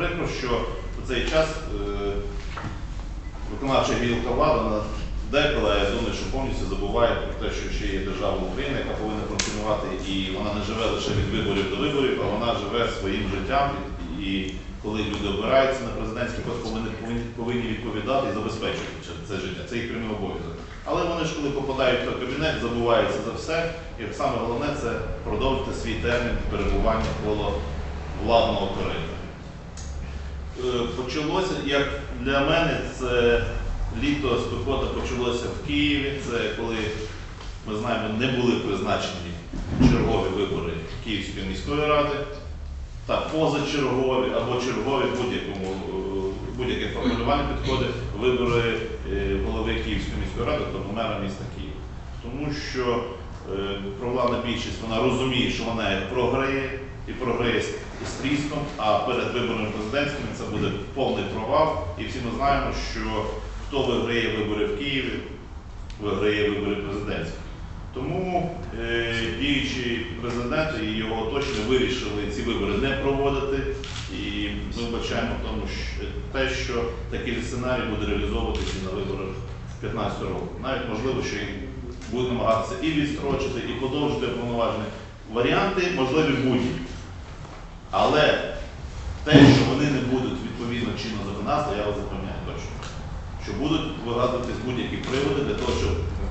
прикро, що в цей час е, виконавча гілка влади вона деколи, я думаю, що повністю забуває про те, що ще є держава Україна, яка повинна функціонувати, і вона не живе лише від виборів до виборів, а вона живе своїм життям. І коли люди обираються на президентський пост, повинні, повинні, відповідати і забезпечувати це- життя. Це їх прямий обов'язок. Але вони ж, коли попадають в той кабінет, забуваються за все. І саме головне це продовжити свій термін перебування коло владного корита. Е, почалося, як для мене, це літо спекота почалося в Києві. Це коли ми знаємо, не були призначені чергові вибори Київської міської ради та позачергові або чергові будь-якому е, будь-яке формулювання підходить вибори е, голови Київської міської ради, тобто мера міста Києва. Тому що провладна більшість вона розуміє, що вона програє і програє з тріском, а перед виборами президентськими це буде повний провал. І всі ми знаємо, що хто виграє вибори в Києві, виграє вибори президентські. Тому е, діючий президент і його оточення вирішили ці вибори не проводити. І ми вбачаємо тому, що те, що такий сценарій буде реалізовуватися на виборах з 15 року. Навіть можливо, що і будуть намагатися і відстрочити, і подовжити повноваження. Варіанти можливі будь-які. Але те, що вони не будуть відповідно чинного законодавства, я вас запевняю точно. Що будуть вигадуватись будь-які приводи для того, щоб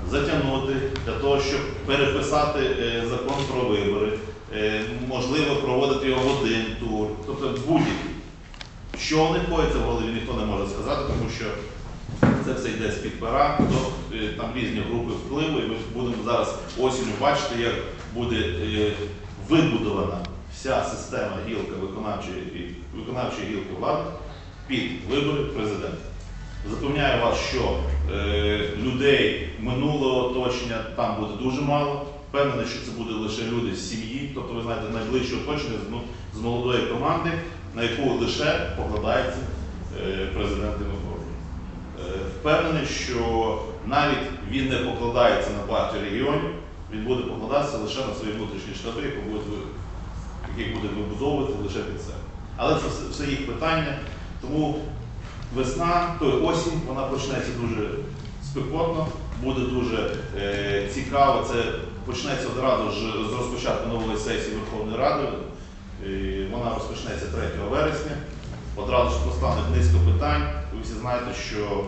затягнути, для того, щоб переписати е, закон про вибори, е, можливо, проводити його в один тур, тобто будь-які. Що в них коїться в голові, ніхто не може сказати, тому що це все йде з-під пера, то, е, там різні групи впливу, і ми будемо зараз осінню бачити, як буде вибудована вся система гілка виконавчої, виконавчої гілки влади під вибори президента. Запевняю вас, що е, людей минулого оточення там буде дуже мало. Впевнений, що це буде лише люди з сім'ї, тобто ви знаєте, найближче оточення з, молодої команди, на яку лише покладається е, президент Янукович. Е, Впевнений, що навіть він не покладається на партію регіонів, він буде покладатися лише на свої внутрішні штаби, які будуть яких буде вибудовувати лише під себе. Але це все, все їх питання. Тому весна, то осінь, вона почнеться дуже спекотно, буде дуже е, цікаво. Це почнеться одразу ж з розпочатку нової сесії Верховної Ради. Е, вона розпочнеться 3 вересня. Одразу ж постане низка питань. Ви всі знаєте, що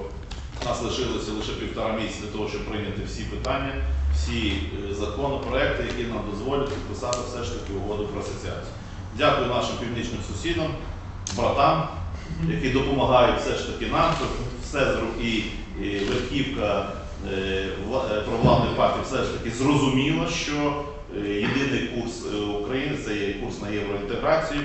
у нас лишилося лише півтора місяця для того, щоб прийняти всі питання, всі е, законопроекти, які нам дозволять підписати все ж таки угоду про асоціацію. Дякую нашим північним сусідам, братам, які допомагають все ж таки нам, щоб все і, верхівка е, е, партії все ж таки зрозуміла, що єдиний курс України це є курс на євроінтеграцію.